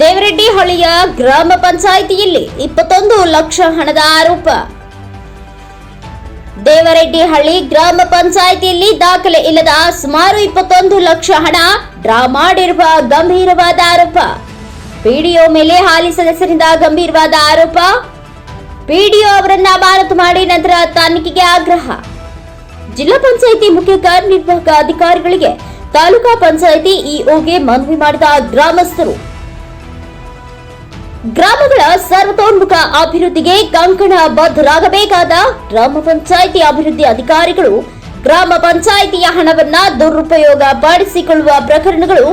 ದೇವರೆಡ್ಡಿ ಹಳ್ಳಿಯ ಗ್ರಾಮ ಪಂಚಾಯಿತಿಯಲ್ಲಿ ಇಪ್ಪತ್ತೊಂದು ಲಕ್ಷ ಹಣದ ಆರೋಪ. ದೇವರೆಡ್ಡಿಹಳ್ಳಿ ಗ್ರಾಮ ಪಂಚಾಯಿತಿಯಲ್ಲಿ ದಾಖಲೆ ಇಲ್ಲದ ಸುಮಾರು ಇಪ್ಪತ್ತೊಂದು ಲಕ್ಷ ಹಣ ಡ್ರಾ ಮಾಡಿರುವ ಗಂಭೀರವಾದ ಆರೋಪ. ಪಿಡಿಒ ಮೇಲೆ ಹಾಲಿ ಸದಸ್ಯರಿಂದ ಗಂಭೀರವಾದ ಆರೋಪ. ಪಿಡಿಒ ಅವರನ್ನ ಅಮಾನತು ಮಾಡಿ ನಂತರ ತನಿಖೆಗೆ ಆಗ್ರಹ. ಜಿಲ್ಲಾ ಪಂಚಾಯಿತಿ ಮುಖ್ಯ ಕಾರ್ಯನಿರ್ವಾಹಕ ಅಧಿಕಾರಿಗಳಿಗೆ ತಾಲೂಕಾ ಪಂಚಾಯಿತಿ ಇಒಗೆ ಮನವಿ ಮಾಡಿದ ಗ್ರಾಮಸ್ಥರು. ಗ್ರಾಮಗಳ ಸರ್ವತೋನ್ಮುಖ ಅಭಿವೃದ್ಧಿಗೆ ಕಂಕಣ ಬದ್ಧರಾಗಬೇಕಾದ ಗ್ರಾಮ ಪಂಚಾಯಿತಿ ಅಭಿವೃದ್ಧಿ ಅಧಿಕಾರಿಗಳು, ಗ್ರಾಮ ಪಂಚಾಯಿತಿಯ ಹಣವನ್ನ ದುರುಪಯೋಗ ಪಡಿಸಿಕೊಳ್ಳುವ ಪ್ರಕರಣಗಳು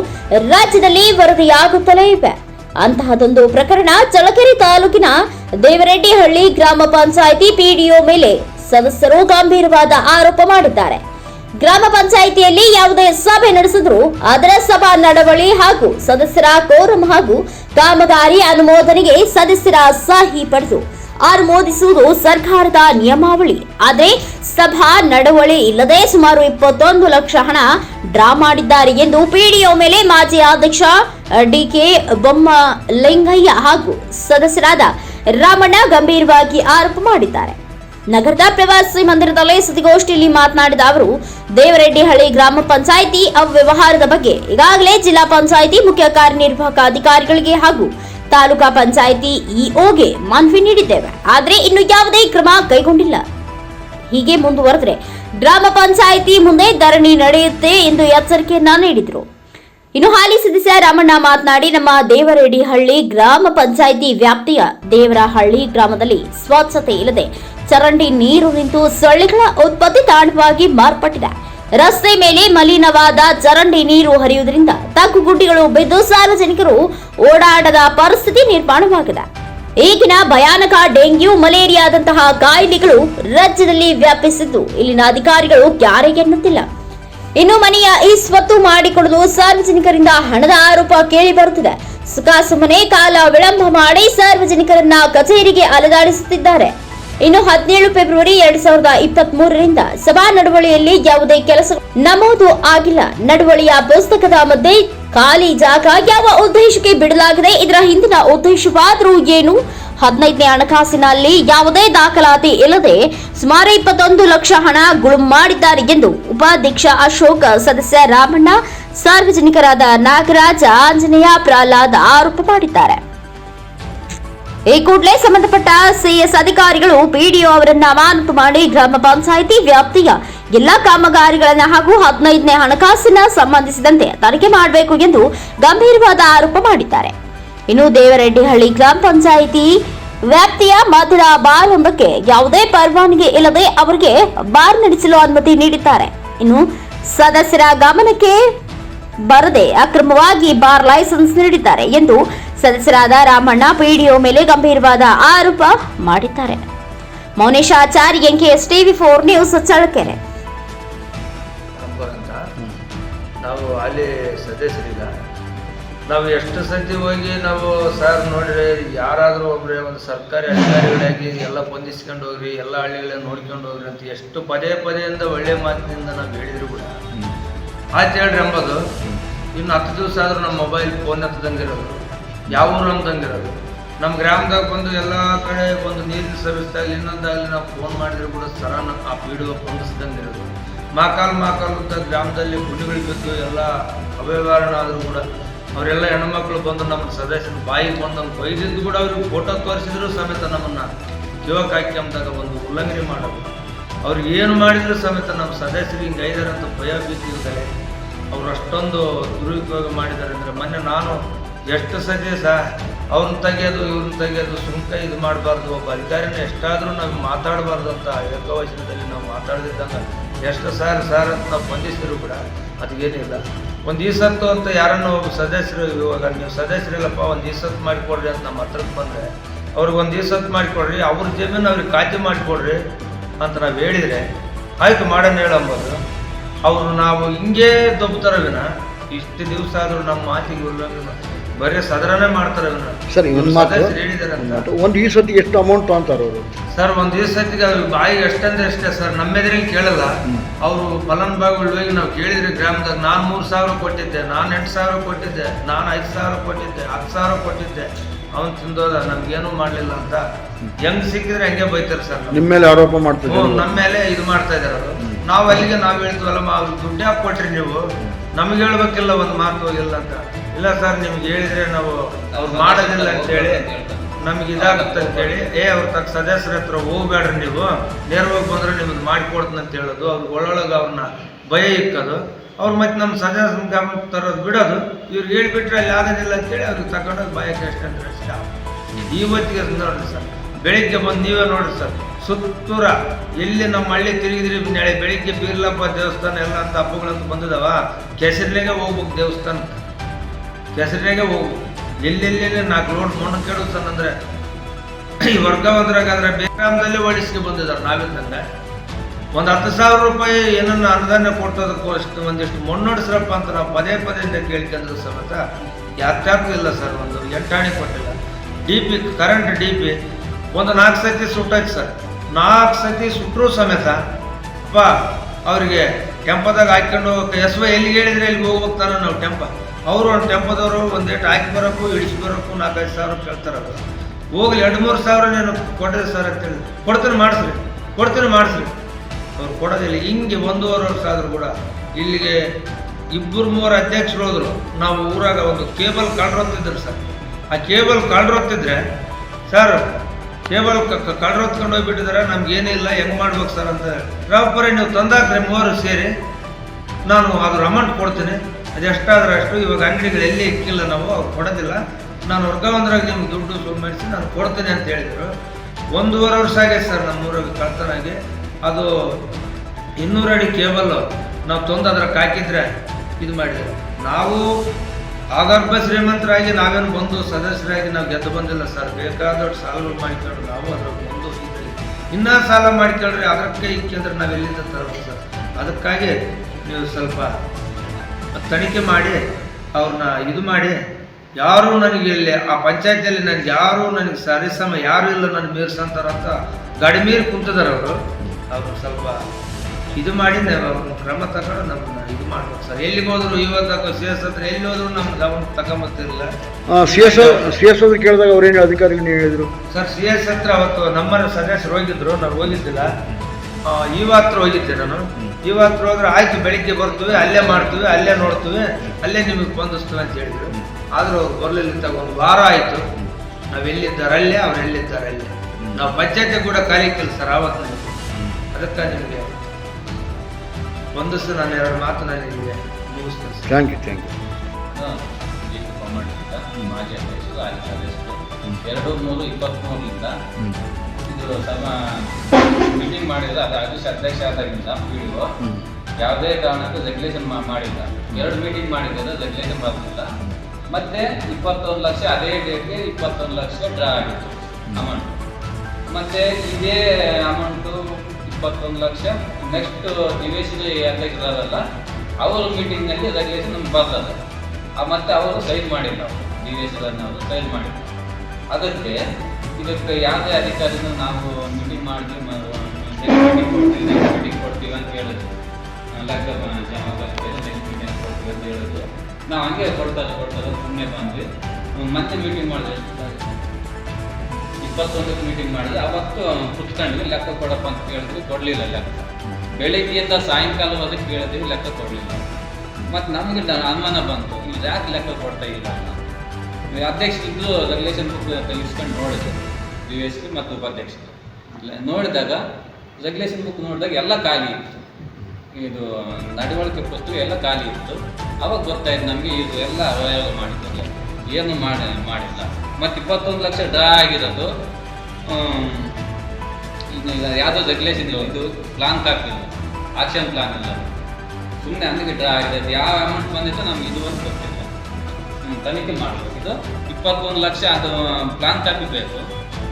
ರಾಜ್ಯದಲ್ಲಿ ವರದಿಯಾಗುತ್ತಲೇ ಇವೆ. ಅಂತಹದೊಂದು ಪ್ರಕರಣ ಚಳಕೆರೆ ತಾಲೂಕಿನ ದೇವರೆಡ್ಡಿಹಳ್ಳಿ ಗ್ರಾಮ ಪಂಚಾಯಿತಿ ಪಿಡಿಒ ಮೇಲೆ ಸದಸ್ಯರು ಗಂಭೀರವಾದ ಆರೋಪ ಮಾಡಿದ್ದಾರೆ. ಗ್ರಾಮ ಪಂಚಾಯಿತಿಯಲ್ಲಿ ಯಾವುದೇ ಸಭೆ ನಡೆಸಿದ್ರು ಅದರ ಸಭಾ ನಡವಳಿ ಹಾಗೂ ಸದಸ್ಯರ ಕೋರಂ ಹಾಗೂ ಕಾಮಗಾರಿ ಅನುಮೋದನೆಗೆ ಸದಸ್ಯರ ಸಹಿ ಪಡೆದು ಅನುಮೋದಿಸುವುದು ಸರ್ಕಾರದ ನಿಯಮಾವಳಿ. ಆದರೆ ಸಭಾ ನಡವಳಿ ಇಲ್ಲದೆ ಸುಮಾರು ಇಪ್ಪತ್ತೊಂದು ಲಕ್ಷ ಹಣ ಡ್ರಾ ಮಾಡಿದ್ದಾರೆ ಎಂದು ಪಿಡಿಒ ಮೇಲೆ ಮಾಜಿ ಅಧ್ಯಕ್ಷ ಡಿಕೆ ಬೊಮ್ಮಲಿಂಗಯ್ಯ ಹಾಗೂ ಸದಸ್ಯರಾದ ರಾಮಣ್ಣ ಗಂಭೀರವಾಗಿ ಆರೋಪ ಮಾಡಿದ್ದಾರೆ. ನಗರದ ಪ್ರವಾಸಿ ಮಂದಿರದಲ್ಲಿ ಸುದ್ದಿಗೋಷ್ಠಿಯಲ್ಲಿ ಮಾತನಾಡಿದ ಅವರು, ದೇವರೆಡ್ಡಿಹಳ್ಳಿ ಗ್ರಾಮ ಪಂಚಾಯಿತಿ ಅವ್ಯವಹಾರದ ಬಗ್ಗೆ ಈಗಾಗಲೇ ಜಿಲ್ಲಾ ಪಂಚಾಯಿತಿ ಮುಖ್ಯ ಕಾರ್ಯನಿರ್ವಾಹಕ ಅಧಿಕಾರಿಗಳಿಗೆ ಹಾಗೂ ತಾಲೂಕಾ ಪಂಚಾಯಿತಿ ಇಒಗೆ ಮನವಿ ನೀಡಿದ್ದೇವೆ. ಆದರೆ ಇನ್ನು ಯಾವುದೇ ಕ್ರಮ ಕೈಗೊಂಡಿಲ್ಲ. ಹೀಗೆ ಮುಂದುವರೆದರೆ ಗ್ರಾಮ ಪಂಚಾಯಿತಿ ಮುಂದೆ ಧರಣಿ ನಡೆಯುತ್ತೆ ಎಂದು ಎಚ್ಚರಿಕೆಯನ್ನ ನೀಡಿದರು. ಇನ್ನು ಹಾಲಿ ಸದಸ್ಯ ರಾಮಣ್ಣ ಮಾತನಾಡಿ, ನಮ್ಮ ದೇವರೆಡ್ಡಿಹಳ್ಳಿ ಗ್ರಾಮ ಪಂಚಾಯಿತಿ ವ್ಯಾಪ್ತಿಯ ದೇವರಹಳ್ಳಿ ಗ್ರಾಮದಲ್ಲಿ ಸ್ವಚ್ಛತೆ ಇಲ್ಲದೆ ಚರಂಡಿ ನೀರು ನಿಂತು ಸೊಳ್ಳೆಗಳ ಉತ್ಪತ್ತಿ ತಾಣವಾಗಿ ಮಾರ್ಪಟ್ಟಿದೆ. ರಸ್ತೆ ಮೇಲೆ ಮಲಿನವಾದ ಚರಂಡಿ ನೀರು ಹರಿಯುವುದರಿಂದ ತಗ್ಗುಗುಡ್ಡಿಗಳು ಬಿದ್ದು ಸಾರ್ವಜನಿಕರು ಓಡಾಡದ ಪರಿಸ್ಥಿತಿ ನಿರ್ಮಾಣವಾಗಿದೆ. ಈಗಿನ ಭಯಾನಕ ಡೆಂಗ್ಯೂ ಮಲೇರಿಯಾದಂತಹ ಕಾಯಿಲೆಗಳು ರಾಜ್ಯದಲ್ಲಿ ವ್ಯಾಪಿಸಿದ್ದು, ಇಲ್ಲಿನ ಅಧಿಕಾರಿಗಳು ಯಾರಿಗೆ ಎನ್ನುತ್ತಿಲ್ಲ. ಇನ್ನು ಮನೆಯ ಈ ಸ್ವತ್ತು ಮಾಡಿಕೊಡಲು ಸಾರ್ವಜನಿಕರಿಂದ ಹಣದ ಆರೋಪ ಕೇಳಿ ಬರುತ್ತಿದೆ. ಸುಖಾಸುಮ್ಮನೆ ಕಾಲ ವಿಳಂಬ ಮಾಡಿ ಸಾರ್ವಜನಿಕರನ್ನ ಕಚೇರಿಗೆ ಅಲೆದಾಡಿಸುತ್ತಿದ್ದಾರೆ. ಇನ್ನು ಹದಿನೇಳು ಫೆಬ್ರವರಿ ಎರಡ್ ಸಾವಿರದ ಇಪ್ಪತ್ತ್ ಮೂರರಿಂದ ಸಭಾ ನಡವಳಿಯಲ್ಲಿ ಯಾವುದೇ ಕೆಲಸ ನಮೂದು ಆಗಿಲ್ಲ. ನಡವಳಿಯ ಪುಸ್ತಕದ ಮಧ್ಯೆ ಖಾಲಿ ಜಾಗ ಯಾವ ಉದ್ದೇಶಕ್ಕೆ ಬಿಡಲಾಗಿದೆ? ಇದರ ಹಿಂದಿನ ಉದ್ದೇಶವಾದರೂ ಏನು? ಹದಿನೈದನೇ ಹಣಕಾಸಿನಲ್ಲಿ ಯಾವುದೇ ದಾಖಲಾತಿ ಇಲ್ಲದೆ ಸುಮಾರು ಇಪ್ಪತ್ತೊಂದು ಲಕ್ಷ ಹಣ ಗುಳು ಮಾಡಿದ್ದಾರೆ ಎಂದು ಉಪಾಧ್ಯಕ್ಷ ಅಶೋಕ್ ಸದಸ್ಯ ರಾಮಣ್ಣ, ಸಾರ್ವಜನಿಕರಾದ ನಾಗರಾಜ, ಆಂಜನೇಯ, ಪ್ರಹ್ಲಾದ್ ಆರೋಪ ಮಾಡಿದ್ದಾರೆ. ಈ ಕೂಡಲೇ ಸಂಬಂಧಪಟ್ಟ ಸಿಎಸ್ ಅಧಿಕಾರಿಗಳು ಪಿಡಿಒ ಅವರನ್ನ ಅಮಾನತು ಮಾಡಿ ಗ್ರಾಮ ಪಂಚಾಯಿತಿ ವ್ಯಾಪ್ತಿಯ ಎಲ್ಲಾ ಕಾಮಗಾರಿಗಳನ್ನ ಹಾಗೂ ಹದಿನೈದನೇ ಹಣಕಾಸಿನ ಸಂಬಂಧಿಸಿದಂತೆ ತನಿಖೆ ಮಾಡಬೇಕು ಎಂದು ಗಂಭೀರವಾದ ಆರೋಪ ಮಾಡಿದ್ದಾರೆ. ಇನ್ನು ದೇವರೆಡ್ಡಿಹಳ್ಳಿ ಗ್ರಾಮ ಪಂಚಾಯಿತಿ ವ್ಯಾಪ್ತಿಯ ಮಧುರ ಬಾರ್ ಎಂಬಕ್ಕೆ ಯಾವುದೇ ಪರವಾನಗಿ ಇಲ್ಲದೆ ಅವರಿಗೆ ಬಾರ್ ನಡೆಸಲು ಅನುಮತಿ ನೀಡಿದ್ದಾರೆ. ಇನ್ನು ಸದಸ್ಯರ ಗಮನಕ್ಕೆ ಬರದೆ ಅಕ್ರಮವಾಗಿ ಬಾರ್ ಲೈಸೆನ್ಸ್ ನೀಡಿದ್ದಾರೆ ಎಂದು ಸದಸ್ಯರಾದ ರಾಮಣ್ಣ ಪಿಡಿಒ ಮೇಲೆ ಗಂಭೀರವಾದ ಆರೋಪ ಮಾಡಿದ್ದಾರೆ. Mounesh Achar NKS TV four news Challakere. ನಾವು ಅಲ್ಲಿ ಸದಸ್ಯರಿಲ್ಲ. ನಾವು ಎಷ್ಟು ಸತಿ ಹೋಗಿ ನಾವು ಸರ್ ನೋಡ್ರಿ ಯಾರಾದರೂ ಒಬ್ಬರೇ ಒಂದು ಸರ್ಕಾರಿ ಅಧಿಕಾರಿಗಳಾಗಿ ಎಲ್ಲ ಬಂಧಿಸ್ಕೊಂಡು ಹೋಗ್ರಿ ಎಲ್ಲ ಹಳ್ಳಿಗಳನ್ನ ನೋಡ್ಕೊಂಡು ಹೋಗ್ರಿ ಅಂತ ಎಷ್ಟು ಪದೇ ಪದೆಯಿಂದ ಒಳ್ಳೆ ಮಾತಿನಿಂದ ನಾವು ಹೇಳಿದ್ರು ಕೂಡ. ಆಯ್ತು ಹೇಳ್ರಿ ಎಂಬುದು ಇನ್ನು ಹತ್ತು ದಿವಸ ಆದರೂ ನಮ್ಮ ಮೊಬೈಲ್ ಫೋನ್ ಹತ್ತದಂಗಿರೋದು ಯಾವ ಊರು ಅಂತಂದಿರೋದು ನಮ್ಮ ಗ್ರಾಮದಾಗ ಬಂದು ಎಲ್ಲ ಕಡೆ ಒಂದು ನೀರಿನ ಸರ್ವಿಸ್ದಾಗಲಿ ಇನ್ನೊಂದಾಗಲಿ ನಾವು ಫೋನ್ ಮಾಡಿದ್ರು ಕೂಡ ಸರಾನ ಆ ಪೀಡಿಗೆ ಇರೋದು ಮಾಕಾಲ್ ಮಾಕಾಲ್ ಅಂತ ಗ್ರಾಮದಲ್ಲಿ ಗುಂಡಿಗಳು ಬಿದ್ದು ಎಲ್ಲ ಅವ್ಯವಹಾರನ ಆದರೂ ಕೂಡ ಅವರೆಲ್ಲ ಹೆಣ್ಮಕ್ಳು ಬಂದು ನಮ್ಮ ಸದಸ್ಯನ ಬಾಯಿಗೆ ಬಂದು ನಮ್ಮ ಬೈದಿದ್ದು ಕೂಡ ಅವ್ರಿಗೆ ಫೋಟೋ ತೋರಿಸಿದ್ರು ಸಮೇತ ನಮ್ಮನ್ನು ಕಿವಕ್ ಹಾಕ್ಯಂದಾಗ ಒಂದು ಉಲ್ಲಂಘನೆ ಮಾಡೋದು. ಅವ್ರಿಗೆ ಏನು ಮಾಡಿದ್ರು ಸಮೇತ ನಮ್ಮ ಸದಸ್ಯರು ಹಿಂಗೆ ಐದಾರಂತ ಭಯ ಬಿದ್ದಿದ್ದಾರೆ ಅವ್ರು ಅಷ್ಟೊಂದು ದುರುಪಯೋಗ ಮಾಡಿದ್ದಾರೆ ಅಂದರೆ ಮೊನ್ನೆ ನಾನು ಎಷ್ಟು ಸತಿ ಸಹ ಅವ್ರನ್ನ ತೆಗೆಯೋದು ಇವ್ರನ್ನ ತೆಗೆಯೋದು ಸುಂಕ ಇದು ಮಾಡಬಾರ್ದು. ಒಬ್ಬ ಅಧಿಕಾರಿನ ಎಷ್ಟಾದರೂ ನಾವು ಮಾತಾಡಬಾರ್ದು ಅಂತ ಏಕವಚನದಲ್ಲಿ ನಾವು ಮಾತಾಡ್ದಿದ್ದಂಗೆ ಎಷ್ಟು ಸಾರ್ ಸಾರ್ ಅಂತ ನಾವು ಬಂಧಿಸಿದ್ರು ಕೂಡ ಅದಕ್ಕೇನಿಲ್ಲ ಒಂದು ಈ ಸತ್ತು ಅಂತ ಯಾರನ್ನ ಒಬ್ಬ ಸದಸ್ಯರು, ಇವಾಗ ನೀವು ಸದಸ್ಯರಿಲ್ಲಪ್ಪ, ಒಂದು ಈ ಸತ್ತು ಮಾಡಿಕೊಡ್ರಿ ಅಂತ ನಮ್ಮ ಹತ್ರಕ್ಕೆ ಬಂದರೆ, ಅವ್ರಿಗೆ ಒಂದು ಈ ಸತ್ತು ಮಾಡಿಕೊಡ್ರಿ, ಅವ್ರ ಜಮೀನು ಅವ್ರಿಗೆ ಖಾತೆ ಮಾಡಿಕೊಡ್ರಿ ಅಂತ ನಾವು ಹೇಳಿದರೆ, ಆಯಿತು ಮಾಡೋಣ ಹೇಳಂಬೋದು ಅವರು ನಾವು ಹಿಂಗೇ ದಬ್ಬುತ್ತಾರ ವಿನ. ಇಷ್ಟು ದಿವಸ ಆದರೂ ನಮ್ಮ ಮಾತಿಗೆ ಉಲ್ಲಂಘನೆ. ಬರೀ ಸದರನೇ ಮಾಡ್ತಾರೆ ಸರ್ ಇವನ್ ಮಾತು ಸದಸ್ಯರು ಹೇಳಿದಾರೆ ಅಂತ. ಒಂದು ಈ ಸತಿ ಎಷ್ಟು ಅಮೌಂಟ್ ಅಂತಾರೆ ಅವರು? ಸರ್ ಒಂದ್ ಸತ್ತಿಗೆ ಅವ್ರ ಬಾಯಿಗೆ ಎಷ್ಟಂದ್ರೆ ಅಷ್ಟೇ ಸರ್ ನಮ್ಮ ಕೇಳಲ್ಲ. ಅವರು ಫಲಾನುಭವಿಗಳು ಹೋಗಿ ನಾವು ಕೇಳಿದ್ರಿ ಗ್ರಾಮದಾಗ ನಾನು ಮೂರು ಸಾವಿರ ಕೊಟ್ಟಿದ್ದೆ ನಾನು ಎಂಟು ಸಾವಿರ ಕೊಟ್ಟಿದ್ದೆ ನಾನು ಐದು ಸಾವಿರ ಕೊಟ್ಟಿದ್ದೆ ಹತ್ತು ಸಾವಿರ ಕೊಟ್ಟಿದ್ದೆ. ಅವನು ತಿಂದೋದ ನಮ್ಗೇನು ಮಾಡ್ಲಿಲ್ಲ ಅಂತ. ಹೆಂಗ್ ಸಿಕ್ಕಿದ್ರೆ ಹಂಗೆ ಬೈತಾರೆ ಸರ್. ನಿಮ್ಮ ಮೇಲೆ ಆರೋಪ ಮಾಡ್ತಿದ್ದಾರೆ ನಮ್ಮ ಮೇಲೆ ಇದು ಮಾಡ್ತಾ ಇದಾರ ಅವರು. ನಾವು ಅಲ್ಲಿಗೆ ನಾವು ಹೇಳ್ತೀವಲ್ಲ ಅವ್ರು ದುಡ್ಡು ಹಾಕ್ ಕೊಟ್ರಿ ನೀವು. ನಮ್ಗೆ ಹೇಳ್ಬೇಕಿಲ್ಲ ಒಂದು ಮಾತು ಹೋಗಿಲ್ಲ ಅಂತ. ಇಲ್ಲ ಸರ್ ನಿಮ್ಗೆ ಹೇಳಿದ್ರೆ ನಾವು ಅವ್ರು ಮಾಡೋದಿಲ್ಲ ಅಂತೇಳಿ ನಮ್ಗೆ ಇದಾಗುತ್ತೆ ಅಂತೇಳಿ ಏ ಅವ್ರ ತಕ್ಕ ಸದಸ್ಯರ ಹತ್ರ ಹೋಗ್ಬೇಡ್ರಿ ನೀವು. ನೇರವಾಗಿ ಬಂದ್ರೆ ನಿಮ್ಗೆ ಮಾಡಿಕೊಡ್ತೀನಿ ಅಂತ ಹೇಳೋದು. ಅವ್ರಿಗೆ ಒಳೊಳಗೆ ಅವ್ರನ್ನ ಭಯ ಇಕ್ಕೋದು. ಅವ್ರು ಮತ್ತೆ ನಮ್ಮ ಸದಸ್ಯನ ಗಮನ ತರೋದು ಬಿಡೋದು. ಇವ್ರಿಗೆ ಹೇಳ್ಬಿಟ್ರೆ ಅಲ್ಲಿ ಆಗೋದಿಲ್ಲ ಅಂತೇಳಿ ಅವ್ರಿಗೆ ತಗೊಂಡೋದು ಭಯಕ್ಕೆ ಅಷ್ಟೇ ಇವತ್ತಿಗೆ ನೋಡ್ರಿ ಸರ್. ಬೆಳಿಗ್ಗೆ ಬಂದು ನೀವೇ ನೋಡಿ ಸರ್. ಸುತ್ತೂರ ಎಲ್ಲಿ ನಮ್ಮ ಹಳ್ಳಿ ತಿರುಗಿದ್ರಿ ನಾಳೆ ಬೆಳಿಗ್ಗೆ ಬೀರ್ಲಪ್ಪ ದೇವಸ್ಥಾನ ಎಲ್ಲ ಅಂತ ಹಬ್ಬಗಳಂತ ಬಂದಿದಾವ. ಕೆಸರಿನಾಗೆ ಹೋಗ್ಬೇಕು ದೇವಸ್ಥಾನ ಕೆಸರಿನಾಗೆ ಹೋಗು ಎಲ್ಲೆಲ್ಲೆಲ್ಲಿ ನಾಲ್ಕು ಲೋಡ್ ಮಣ್ಣು ಕೇಳಿಸ್ತಾನಂದ್ರೆ ಈ ವರ್ಗವಾದ್ರಾಗಾದ್ರೆ ಬೇಗ್ರಾಮದಲ್ಲೇ ಓಡಿಸ್ಕೆ ಬಂದಿದ್ದಾರೆ ನಾವಿದ್ದಂಗೆ ಒಂದು ಹತ್ತು ಸಾವಿರ ರೂಪಾಯಿ ಏನನ್ನ ಅನುದಾನ ಅಷ್ಟು ಒಂದಿಷ್ಟು ಮಣ್ಣೊಡಿಸ್ರಪ್ಪ ಅಂತ ನಾವು ಪದೇ ಪದೇ ಕೇಳ್ಕೊಂಡ್ರು ಸಮೇತ ಯಾತ್ಯಾಕೂ ಇಲ್ಲ ಸರ್, ಒಂದು ಎಂಟಾಣಿ ಕೊಟ್ಟಿಲ್ಲ. D P current D P, ಒಂದು ನಾಲ್ಕು ಸತಿ ಸುಟ್ಟೈತೆ ಸರ್. ನಾಲ್ಕು ಸತಿ ಸುಟ್ಟರು ಸಮೇತ, ಅಪ್ಪ, ಅವರಿಗೆ ಟೆಂಪದಾಗ ಹಾಕ್ಕೊಂಡು ಎಸ್ ವೈ ಎಲ್ಲಿಗೆ ಹೇಳಿದ್ರೆ ಎಲ್ಲಿಗೆ ತಾನೆ ನಾವು ಟೆಂಪ ಅವರು ಒಂದು ಟೆಂಪದವರು ಒಂದೇಟು ಹಾಕಿ ಬರೋಕು, ಇಳಿಸಿ ಬರೋಕು ನಾಲ್ಕೈದು ಸಾವಿರ ಕೇಳ್ತಾರೆ ಹೋಗಲಿ, ಎರಡು ಮೂರು ಸಾವಿರ ನೀನು ಕೊಡ್ರಿ ಸರ್ ಅಂತೇಳಿ ಕೊಡ್ತೀನಿ ಮಾಡಿಸ್ರಿ ಕೊಡ್ತೀನಿ ಮಾಡಿಸ್ರಿ. ಅವ್ರು ಕೊಡೋದಿಲ್ಲ, ಹಿಂಗೆ ಒಂದೂವರೆ ವರ್ಷ ಆದರೂ ಕೂಡ ಇಲ್ಲಿಗೆ ಇಬ್ಬರು ಮೂವರು ಅಧ್ಯಕ್ಷರು ಹೋದ್ರು. ನಾವು ಊರಾಗ ಒಂದು ಕೇಬಲ್ ಕಳ್ರೊತ್ತಿದ್ರು ಸರ್. ಆ ಕೇಬಲ್ ಕಳ್ರೊತ್ತಿದ್ರೆ ಸರ್, ಕೇಬಲ್ ಕಳ್ರೊತ್ಕೊಂಡು ಹೋಗ್ಬಿಟ್ಟಿದ್ದಾರೆ ನಮ್ಗೆ ಏನಿಲ್ಲ ಹೆಂಗೆ ಮಾಡ್ಬೇಕು ಸರ್ ಅಂತ ರಾವ್ಪುರ, ನೀವು ತಂದಾಕ್ರಿ ಮೂವರು ಸೇರಿ, ನಾನು ಅದ್ರ ಅಮೌಂಟ್ ಕೊಡ್ತೀನಿ. ಅದೆಷ್ಟಾದ್ರೆ ಅಷ್ಟು ಇವಾಗ ಅಂಗಡಿಗಳೆಲ್ಲಿ ಇಕ್ಕಿಲ್ಲ ನಾವು ಕೊಡೋದಿಲ್ಲ. ನಾನು ವರ್ಗವಂದ್ರಾಗ ನಿಮ್ಗೆ ದುಡ್ಡು ಸುಮ್ಮರಿಸಿ ನಾನು ಕೊಡ್ತೇನೆ ಅಂತ ಹೇಳಿದರು. ಒಂದೂವರೆ ವರ್ಷ ಆಗಿದೆ ಸರ್ ನಮ್ಮ ಕಳ್ತನಾಗಿ. ಅದು ಇನ್ನೂರು ಅಡಿ ಕೇಬಲ್ಲು ನಾವು ತಂದು ಅದ್ರಾಗ ಹಾಕಿದ್ರೆ ಇದು ಮಾಡಿದ್ರು. ನಾವು ಆಗರ್ಭ ಶ್ರೀಮಂತರಾಗಿ ನಾವೇನು ಬಂದು ಸದಸ್ಯರಾಗಿ ನಾವು ಗೆದ್ದು ಬಂದಿಲ್ಲ ಸರ್. ಬೇಕಾದಷ್ಟು ಸಾಲ ಮಾಡಿಕೊಂಡು ನಾವು ಅದ್ರಾಗ ಬಂದು ಇನ್ನೂ ಸಾಲ ಮಾಡಿಕೊಂಡ್ರೆ ಅದಕ್ಕೆ ಇಕ್ಕಿದ್ರೆ ನಾವು ಎಲ್ಲಿಂದ ತರಬೇಕು ಸರ್. ಅದಕ್ಕಾಗಿ ನೀವು ಸ್ವಲ್ಪ ತನಿಖೆ ಮಾಡಿ ಅವ್ರನ್ನ ಇದು ಮಾಡಿ ಯಾರು ನನಗೆ ಇಲ್ಲಿ ಆ ಪಂಚಾಯತಿಯಲ್ಲಿ ನನಗೆ ಯಾರು ನನಗೆ ಸರಿಸಮ ಯಾರು ಇಲ್ಲ ನನಗೆ ಮೀರ್ಸಂತಾರಂತ ಗಾಡಿ ಮೀರಿ ಕುಂತಿದ್ದಾರೆ ಅವರು. ಅವರು ಸ್ವಲ್ಪ ಇದು ಮಾಡಿ ನಾವು ಅವ್ರನ್ನ ಕ್ರಮ ತಗೊಂಡು ನಮ್ಮನ್ನ ಇದು ಮಾಡ್ಬೇಕು ಸರ್. ಎಲ್ಲಿಗೆ ಹೋದ್ರು ಇವತ್ತು ಸಿ ಎಸ್ ಹತ್ರ ಎಲ್ಲಿ ಹೋದ್ರು ನಮ್ಮ ಗಮನ ತಗೊಂಬತ್ತಿರಲಿಲ್ಲ. ಸಿ ಎಸ್ ಸಿ ಎಸ್ ಅವ್ರು ಕೇಳಿದಾಗ ಅವ್ರೇನು ಅಧಿಕಾರಿಗಳು ನೀವು ಹೇಳಿದ್ರು? ಸರ್ ಸಿ ಎಸ್ ಹತ್ರ ಅವತ್ತು ನಮ್ಮ ಸದಸ್ಯರು ಹೋಗಿದ್ರು. ನಾನು ಹೋಗಿದ್ದಿಲ್ಲ. ಇವತ್ತು ಹೋಗಿದ್ದೆ ನಾನು ಇವತ್ರ ಹೋದ್ರೆ ಆಯ್ತು ಬೆಳಿಗ್ಗೆ ಬರ್ತೀವಿ ಅಲ್ಲೇ ಮಾಡ್ತೀವಿ ಅಲ್ಲೇ ನೋಡ್ತೀವಿ ಅಲ್ಲೇ ನಿಮಗೆ ಬಂದಿಸ್ತೀವಿ ಅಂತ ಹೇಳಿದ್ರು. ಆದರೂ ಅವ್ರು ಬರ್ಲಿಲ್ಲ ಒಂದು ವಾರ ಆಯಿತು. ನಾವು ಎಲ್ಲಿದ್ದಾರೆ ಅಲ್ಲೇ ಅವ್ರು ಎಲ್ಲಿದ್ದಾರೆ ಅಲ್ಲೇ ನಾವು ಪಂಚಾಯತಿ ಕೂಡ ಖಾಲಿಕ್ಕಿಲ್ಲ ಸರ್ ಆವತ್ತು ನನಗೆ ಅದಕ್ಕೆ ನಿಮಗೆ ಬಂದಿಸ್ತು ನಾನು ಎರಡು ಮಾತು ನಾನು ನಿಮಗೆ ಮುಗಿಸ್ತೇನೆ sir. Thank you thank you ಮಾಜಿ ಅಧ್ಯಕ್ಷರು ಎರಡು ನೂರು ಇಪ್ಪತ್ತ್ಮೂರರಿಂದ ಇದು ಸಮ ಮೀಟಿಂಗ್ ಮಾಡಿದ್ರು ಅದು ಅಧ್ಯಕ್ಷ ಅಧ್ಯಕ್ಷ ಆದಾಗಿಂದ ಪಿ ಡಿ ಯಾವುದೇ ಕಾರಣಕ್ಕೂ ರೆಗ್ಯುಲೇಷನ್ ಮಾಡಿಲ್ಲ. ಎರಡು ಮೀಟಿಂಗ್ ಮಾಡಿದ್ರೆ ರೆಗ್ಯುಲೇಷನ್ ಬರಲಿಲ್ಲ ಮತ್ತೆ ಇಪ್ಪತ್ತೊಂದು ಲಕ್ಷ ಅದೇ ಡೇಟ್ಗೆ ಇಪ್ಪತ್ತೊಂದು ಲಕ್ಷ ಡ್ರಾ ಆಗಿತ್ತು ಅಮೌಂಟ್ ಮತ್ತೆ ಇದೇ ಅಮೌಂಟು ಇಪ್ಪತ್ತೊಂದು ಲಕ್ಷ. ನೆಕ್ಸ್ಟ್ ನಿವೇಶನಿ ಅಧ್ಯಕ್ಷರಲ್ಲ ಅವ್ರ ಮೀಟಿಂಗ್ನಲ್ಲಿ ರೆಗ್ಯುಲೇಷನ್ ಬರ್ತದೆ ಮತ್ತೆ ಅವರು ಸೈನ್ ಮಾಡಿಲ್ಲ. ಅವರು ಸೈನ್ ಮಾಡಿಲ್ಲ. ಅದಕ್ಕೆ ಇದಕ್ಕೆ ಯಾವುದೇ ಅಧಿಕಾರಿನೂ ನಾವು ಮೀಟಿಂಗ್ ಮಾಡಿದ್ವಿ ಮೀಟಿಂಗ್ ಕೊಡ್ತೀವಿ ಅಂತ ಹೇಳೋದು. ಲೆಕ್ಕ ಮೀಟಿಂಗ್ ಕೊಡ್ತೀವಿ ಅಂತ ಹೇಳೋದು. ನಾವು ಹಂಗೆ ಕೊಡ್ತಾರೆ ಕೊಡ್ತಾರೆ ಸುಮ್ಮನೆ ಬಂದ್ವಿ. ಮತ್ತೆ ಮೀಟಿಂಗ್ ಮಾಡಿದೆ ಇಪ್ಪತ್ತೊಂದಕ್ಕೆ ಮೀಟಿಂಗ್ ಮಾಡಿದೆ ಅವತ್ತು ಕುತ್ಕೊಂಡ್ವಿ, ಲೆಕ್ಕ ಕೊಡಪ್ಪ ಅಂತ ಕೇಳಿದ್ವಿ, ಕೊಡಲಿಲ್ಲ ಲೆಕ್ಕ. ಬೆಳಿಗ್ಗೆಯಿಂದ ಅದಕ್ಕೆ ಕೇಳಿದ್ವಿ, ಲೆಕ್ಕ ಕೊಡಲಿಲ್ಲ. ಮತ್ತು ನಮಗೆ ಅನುಮಾನ ಬಂತು ಇದು ಯಾಕೆ ಲೆಕ್ಕ ಕೊಡ್ತಾ ಇಲ್ಲ ಅಧ್ಯಕ್ಷರಿದ್ದು ರೆಗ್ಯುಲೇಷನ್ ಬುಕ್ ಇಸ್ಕೊಂಡು ನೋಡಿದ್ರು ಡಿ ಎಸ್ ಪಿ ಮತ್ತು ಉಪಾಧ್ಯಕ್ಷರು. ನೋಡಿದಾಗ ರೆಗ್ಯುಲೇಷನ್ ಬುಕ್ ನೋಡಿದಾಗ ಎಲ್ಲ ಖಾಲಿ ಇತ್ತು. ಇದು ನಡವಳಿಕೆ ಪುಸ್ತಕ ಎಲ್ಲ ಖಾಲಿ ಇತ್ತು. ಅವಾಗ ಗೊತ್ತಾಯ್ತು ನಮಗೆ ಇದು ಎಲ್ಲ ಅವಯೋಗ ಮಾಡಿದ್ದಾರೆ. ಏನು ಮಾಡಿ, ಮಾಡಿಲ್ಲ. ಮತ್ತು ಇಪ್ಪತ್ತೊಂದು ಲಕ್ಷ ಡ್ರಾ ಆಗಿರೋದು ಯಾವುದೋ ರೆಗ್ಯುಲೇಷನ್ ಇಲ್ಲ ಇದು ಪ್ಲಾನ್ ಕಾಪಿಲ್ಲ ಆಕ್ಷನ್ ಪ್ಲಾನ್ ಇಲ್ಲ ಸುಮ್ಮನೆ ಹಂಗೆ ಡ್ರಾ ಆಗಿರೋದು ಯಾವ ಅಮೌಂಟ್ ಬಂದಿತ್ತು ನಮ್ಗೆ ಒಂದು ಗೊತ್ತಿಲ್ಲ. ತನಿಖೆ ಮಾಡಬೇಕು. ಇದು ಇಪ್ಪತ್ತೊಂದು ಲಕ್ಷ ಅದು ಪ್ಲಾನ್ ಕಾಪಿ ಬೇಕು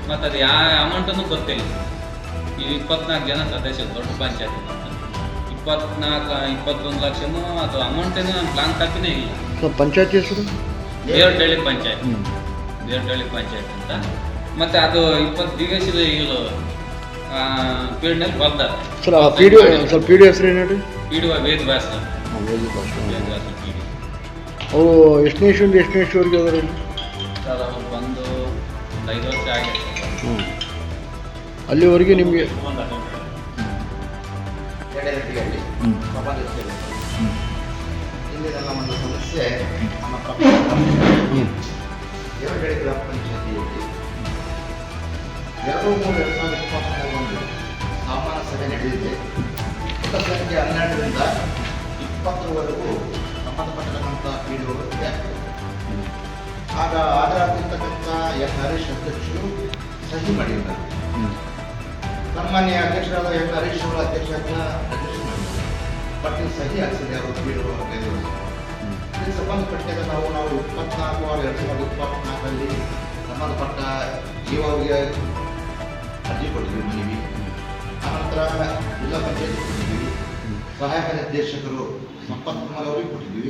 ಮತ್ತು ಅದು ಯಾವ ಅಮೌಂಟನ್ನು ಗೊತ್ತಿಲ್ಲ. ಈ ಇಪ್ಪತ್ನಾಲ್ಕು ಜನ ಸದಸ್ಯರು ದೊಡ್ಡ ಪಂಚಾಯತ್ ಇಪ್ಪತ್ನಾಲ್ಕು ಇಪ್ಪತ್ತೊಂದು ಲಕ್ಷನೂ ಅದು ಅಮೌಂಟೇನು ಪ್ಲಾನ್ ಕಾಪಿನೇ ಇಲ್ಲ. ಪಂಚಾಯತಿ ಹೆಸರು? ದೇವರಹಳ್ಳಿ ಪಂಚಾಯತ್. ಹ್ಞೂ ದೇವರಹಳ್ಳಿ ಪಂಚಾಯತ್ ಅಂತ. ಮತ್ತು ಅದು ಇಪ್ಪತ್ತು ದಿವಸದ ಇದು ಫೀಲ್ಡ್ನಲ್ಲಿ ಬರ್ತಾರೆ ಪಿ ಡಿ ಡಿ ಹೆಸರು ಏನು P D Veda Vyasa Veda Vyasa D ಅವರು ಎಷ್ಟನೇ ಇಶ್ಯೂಂದ ಎಷ್ಟನೇ ಶೂರಿಗೆ ಅದರ ಸರ್ ಅವ್ರು ಬಂದು ಒಂದು ಐದು ವರ್ಷ ಆಗಿದೆ. ಹ್ಞೂ ಅಲ್ಲಿವರೆಗೆ ನಿಮಗೆ ಒಂದು ಸಮಸ್ಯೆ. ನಮ್ಮ ಗ್ರಾಮ ಪಂಚಾಯತಿಯಲ್ಲಿ ಎರಡು ಮೂರು ಎರಡು ಸಾವಿರದ ಇಪ್ಪತ್ತ್ಮೂರರಂದು ಸಾಮಾನ್ಯ ಸಭೆ ನಡೆದಿದೆ. ಸಂಖ್ಯೆ ಹನ್ನೆರಡರಿಂದ ಇಪ್ಪತ್ತರವರೆಗೂ ಆಗ ಹಾಜರಾಗಿರ್ತಕ್ಕಂಥ ಎಸ್ ಹರೀಶ್ ಅಧ್ಯಕ್ಷರು ಸಹಿ ಮಾಡಿದ್ದಾರೆ. ಸನ್ಮಾನ್ಯ ಅಧ್ಯಕ್ಷರಾದ ಎನ್ ಹರೀಶ್ ಅವರ ಅಧ್ಯಕ್ಷರಾದ ಅಧ್ಯಕ್ಷ ಮಾಡಿದ್ದಾರೆ. ಪಟ್ಟಿನ ಸಹಿ ಹಾಕ್ಸಿದೆ ಅವರು ಪೀಡಿಗಳು ಇದಕ್ಕೆ ಸಂಬಂಧಪಟ್ಟಾಗ ನಾವು ನಾವು ಇಪ್ಪತ್ನಾಲ್ಕು ಆರು ಎರಡು ಸಾವಿರದ ಇಪ್ಪತ್ನಾಲ್ಕರಲ್ಲಿ ಸಂಬಂಧಪಟ್ಟ ಜೀವರಿಗೆ ಅರ್ಜಿ ಕೊಟ್ಟಿದ್ವಿ ಮನವಿ. ಆನಂತರ ಜಿಲ್ಲಾ ಪಂಚಾಯತ್ ಕೊಟ್ಟಿದ್ದೀವಿ ಸಹಾಯಕ ನಿರ್ದೇಶಕರು ಸಂಪತ್ಕುಮಾರ್ ಅವರಿಗೆ ಕೊಟ್ಟಿದ್ದೀವಿ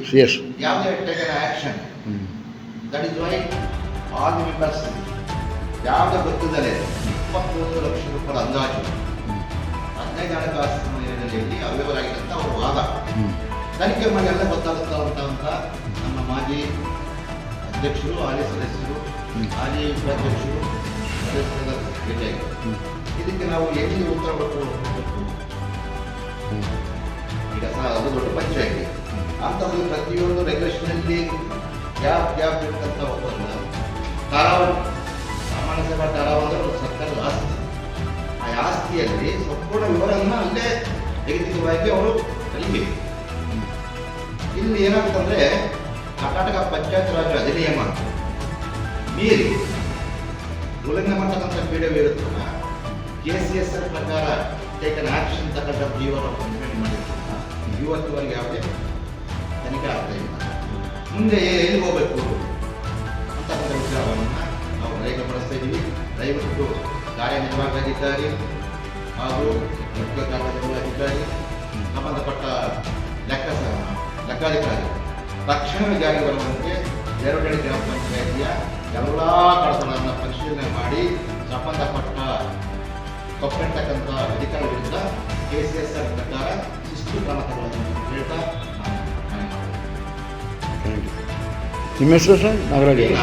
ಯಾವುದೇ taken action that is why all members ಯಾವುದೇ ಗೊತ್ತಿದ್ದಲೇ ಇಪ್ಪತ್ತೊಂದು ಲಕ್ಷ ರೂಪಾಯಿ ಅಂದಾಜು. ಹದಿನೈದು ಹಣಕಾಸು ಯೋಜನೆಯಲ್ಲಿ ಅವ್ಯವರಾಗಿದ್ದಂಥ ಅವರ ವಾದ. ತನಿಖೆ ಮಾಡಿ ಎಲ್ಲ ಗೊತ್ತಾಗುತ್ತಾ ಅಂತ ಅಂತ ನಮ್ಮ ಮಾಜಿ ಅಧ್ಯಕ್ಷರು, ಹಾಲಿ ಸದಸ್ಯರು. ಹಾಲಿ ಉಪಾಧ್ಯಕ್ಷರು, ಸದಸ್ಯರ ಭೇಟಿಯಾಗಿದ್ದಾರೆ ಹ್ಞೂ ಇದಕ್ಕೆ ನಾವು ಎಲ್ಲಿ ಉತ್ತರ ಕೊಟ್ಟು ಈಗ ಸಹ ಅದು ದೊಡ್ಡ ಪಂಚಾಯತಿ ಅಂಥದ್ದು ಪ್ರತಿಯೊಂದು ರೆಗ್ಯುಲೇಷನಲ್ಲಿ ಗ್ಯಾಪ್ ಗ್ಯಾಪ್ ಇರ್ತಕ್ಕಂಥ ಒಪ್ಪಂದ ತಾರಾವಳಿ ಸಾಮಾನ್ಯ ಸಭಾ ತಾರಾವಳಿ ಒಂದು ಸರ್ಕಾರದ ಆಸ್ತಿ. ಆ ಆಸ್ತಿಯಲ್ಲಿ ಸಂಪೂರ್ಣ ವಿವರವನ್ನು ಅಲ್ಲೇ ವೈಯಕ್ತಿಕವಾಗಿ ಅವರು ಕಲಿಬೇಕು. ಇಲ್ಲಿ ಏನಂತಂದ್ರೆ ಕರ್ನಾಟಕ ಪಂಚಾಯತ್ ರಾಜ್ ಅಧಿನಿಯಮ ಮೀರಿ ಉಲ್ಲಂಘನೆ ಮಾಡ್ತಕ್ಕಂಥ ಪೀಡೆ ಇರುತ್ತಲ್ಲ ಕೆ ಸಿ ಎಸ್ ಎಲ್ ಪ್ರಕಾರ ಟೇಕನ್ ಆಕ್ಷನ್ ತಗೊಂಡ ಜೀವನ ಕಂಪ್ಲೇಂಟ್ ಮಾಡಿರ್ತಲ್ಲ ಇವತ್ತುವರೆಗೆ ಯಾವುದೇ ತನಿಖೆ ಆಗ್ತಾ ಇಲ್ಲ. ಮುಂದೆ ಎಲ್ಲಿ ಹೋಗಬೇಕು? ಅಂತಕ್ಕಂಥ ವಿಚಾರವನ್ನು ನಾವು ರೈತ ಬಳಸ್ತಾ ಇದ್ದೀವಿ ದಯವಿಟ್ಟು ಕಾರ್ಯನಿರ್ವಾಹಕಾಧಿಕಾರಿ ಹಾಗೂ ಮುಖ್ಯ ಕಾರ್ಯನಿರ್ವಾಹಕಾಧಿಕಾರಿ ಸಂಬಂಧಪಟ್ಟ ಲೆಕ್ಕ ಲೆಕ್ಕಾಧಿಕಾರಿ. ತಕ್ಷಣವೇ ಜಾರಿಗೆ ಬರುವಂತೆ ಎರಡನೇ ಗ್ರಾಮ ಪಂಚಾಯಿತಿಯ ಎಲ್ಲ ಕಡತಗಳನ್ನು ಪರಿಶೀಲನೆ ಮಾಡಿ ಸಂಬಂಧಪಟ್ಟ ಕೊಪ್ಪಿರ್ತಕ್ಕಂಥ ಅಧಿಕಾರಿಗಳಿಂದ ಕೆ ಸಿ ಎಸ್ ಆರ್ ಪ್ರಕಾರ ಶಿಸ್ತು ಕ್ರಮ ತಗೊಳ್ಳೋದನ್ನು ಹೇಳ್ತಾ Si me suceden, habrá que.